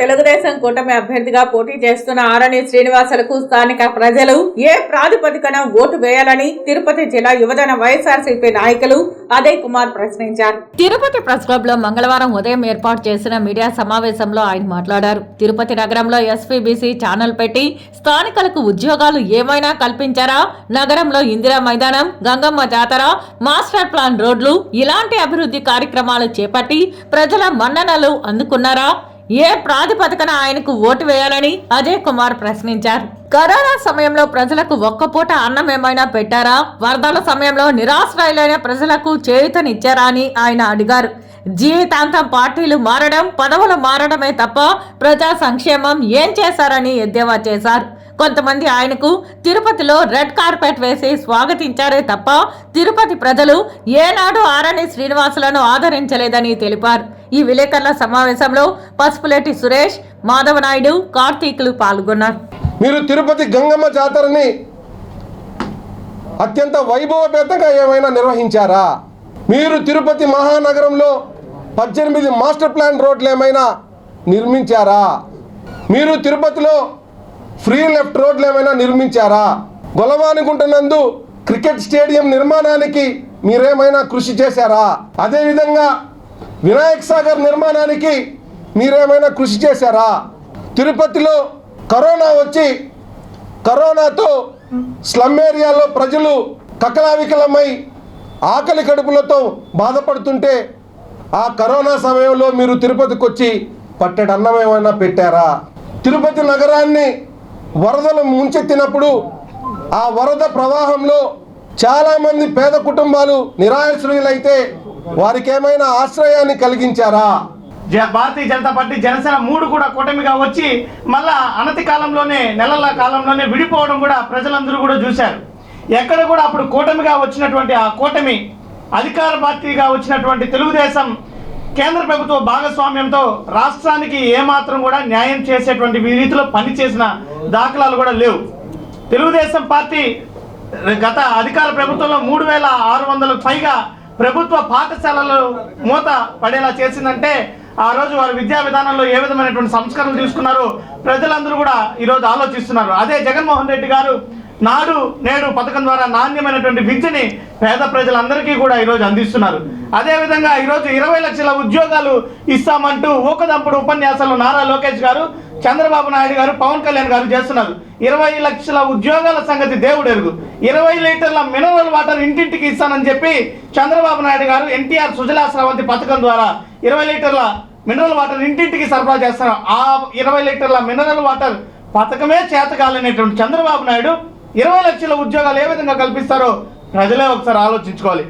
తెలుగుదేశం కూటమి అభ్యర్థిగా పోటీ చేస్తున్న ఆరణి శ్రీనివాసులకు స్థానిక ప్రజలు ఏ ప్రాతిపదికన ఓటు వేయాలని తిరుపతి జిల్లా యువజన వైఎస్ఆర్సీపీ నాయకులు అదయ్ కుమార్ ప్రశ్నించారు. తిరుపతి ప్రెస్ క్లబ్లో మంగళవారం ఉదయం ఏర్పాటు చేసిన మీడియా సమావేశంలో ఆయన మాట్లాడారు. తిరుపతి నగరంలో ఎస్పీబీసీ ఛానల్ పెట్టి స్థానికులకు ఉద్యోగాలు ఏమైనా కల్పించారా? నగరంలో ఇందిరా మైదానం గంగమ్మ జాతర మాస్టర్ ప్లాన్ రోడ్లు ఇలాంటి అభివృద్ధి కార్యక్రమాలు చేపట్టి ప్రజల మన్ననలు అందుకున్నారా? ఏ ప్రాతిపదికన ఆయనకు ఓటు వేయాలని అజయ్ కుమార్ ప్రశ్నించారు. కరోనా సమయంలో ప్రజలకు ఒక్క పూట అన్నం ఏమైనా పెట్టారా? వరదల సమయంలో నిరాశ్రయులైన ప్రజలకు చేయుతనిచ్చారా అని ఆయన అడిగారు. జీవితాంతం పార్టీలు మారడం పదవులు మారడమే తప్ప ప్రజా సంక్షేమం ఏం చేశారని ఎద్దేవా చేశారు. కొంతమంది ఆయనకు తిరుపతిలో రెడ్ కార్పెట్ వేసి స్వాగతించారే తప్ప తిరుపతి ప్రజలు ఏనాడు ఆరణి శ్రీనివాసులను ఆదరించలేదని తెలిపారు. ఈ విలేకరుల సమావేశంలో పసుపులేటి సురేష్ మాధవనాయుడు కార్తీకులు పాల్గొన్నారు. మీరు తిరుపతి గంగమ్మ జాతరని అత్యంత వైభవపేతంగా ఏమైనా నిర్వహించారా? మీరు తిరుపతి మహానగరంలో పద్దెనిమిది మాస్టర్ ప్లాన్ రోడ్లు ఏమైనా నిర్మించారా? మీరు తిరుపతిలో ఫ్రీ లెఫ్ట్ రోడ్లు ఏమైనా నిర్మించారా? గొలవానిగుంట నందు క్రికెట్ స్టేడియం నిర్మాణానికి మీరేమైనా కృషి చేశారా? అదేవిధంగా వినాయక్ సాగర్ నిర్మాణానికి మీరేమైనా కృషి చేశారా? తిరుపతిలో కరోనా వచ్చి కరోనాతో స్లమ్ ఏరియాలో ప్రజలు కకలావికలమై ఆకలి కడుపులతో బాధపడుతుంటే ఆ కరోనా సమయంలో మీరు తిరుపతికి వచ్చి పట్టెడు అన్నం ఏమైనా పెట్టారా? తిరుపతి నగరాన్ని వరదలు ముంచెత్తినప్పుడు ఆ వరద ప్రవాహంలో చాలామంది పేద కుటుంబాలు నిరాశ్రయులైతే వారికి ఏమైనా ఆశ్రయాన్ని కలిగించారా? జ- భారతీయ జనతా పార్టీ జనసేన మూడు కూడా కూటమిగా వచ్చి మళ్ళా అనతి కాలంలోనే నెలల కాలంలోనే విడిపోవడం కూడా ప్రజలందరూ కూడా చూశారు. ఎక్కడ కూడా అప్పుడు కూటమిగా వచ్చినటువంటి ఆ కూటమి అధికార పార్టీగా వచ్చినటువంటి తెలుగుదేశం కేంద్ర ప్రభుత్వ భాగస్వామ్యంతో రాష్ట్రానికి ఏమాత్రం కూడా న్యాయం చేసేటువంటి రీతిలో పనిచేసిన దాఖలాలు కూడా లేవు. తెలుగుదేశం పార్టీ గత అధికార ప్రభుత్వంలో మూడు వేల ఆరు వందలకు పైగా ప్రభుత్వ పాఠశాలలు మూత పడేలా చేసిందంటే ఆ రోజు వారి విద్యా విధానంలో ఏ విధమైనటువంటి సంస్కరణలు తీసుకున్నారో ప్రజలందరూ కూడా ఈరోజు ఆలోచిస్తున్నారు. అదే జగన్మోహన్ రెడ్డి గారు నాడు నేడు పథకం ద్వారా నాణ్యమైనటువంటి విద్యని పేద ప్రజలందరికీ కూడా ఈరోజు అందిస్తున్నారు. అదేవిధంగా ఈరోజు ఇరవై లక్షల ఉద్యోగాలు ఇస్తామంటూ ఊకదంపుడు ఉపన్యాసాలు నారా లోకేష్ గారు చంద్రబాబు నాయుడు గారు పవన్ కళ్యాణ్ గారు చేస్తున్నారు. ఇరవై లక్షల ఉద్యోగాల సంగతి దేవుడు ఎరుగు. ఇరవై లీటర్ల మినరల్ వాటర్ ఇంటింటికి ఇస్తానని చెప్పి చంద్రబాబు నాయుడు గారు ఎన్టీఆర్ సుజలా స్రవంతి పథకం ద్వారా ఇరవై లీటర్ల మినరల్ వాటర్ ఇంటింటికి సరఫరా చేస్తారు ఆ ఇరవై లీటర్ల మినరల్ వాటర్ పథకమే చేతకాలనేటువంటి చంద్రబాబు నాయుడు ఇరవై లక్షల ఉద్యోగాలు ఏ విధంగా కల్పిస్తారో ప్రజలే ఒకసారి ఆలోచించుకోవాలి.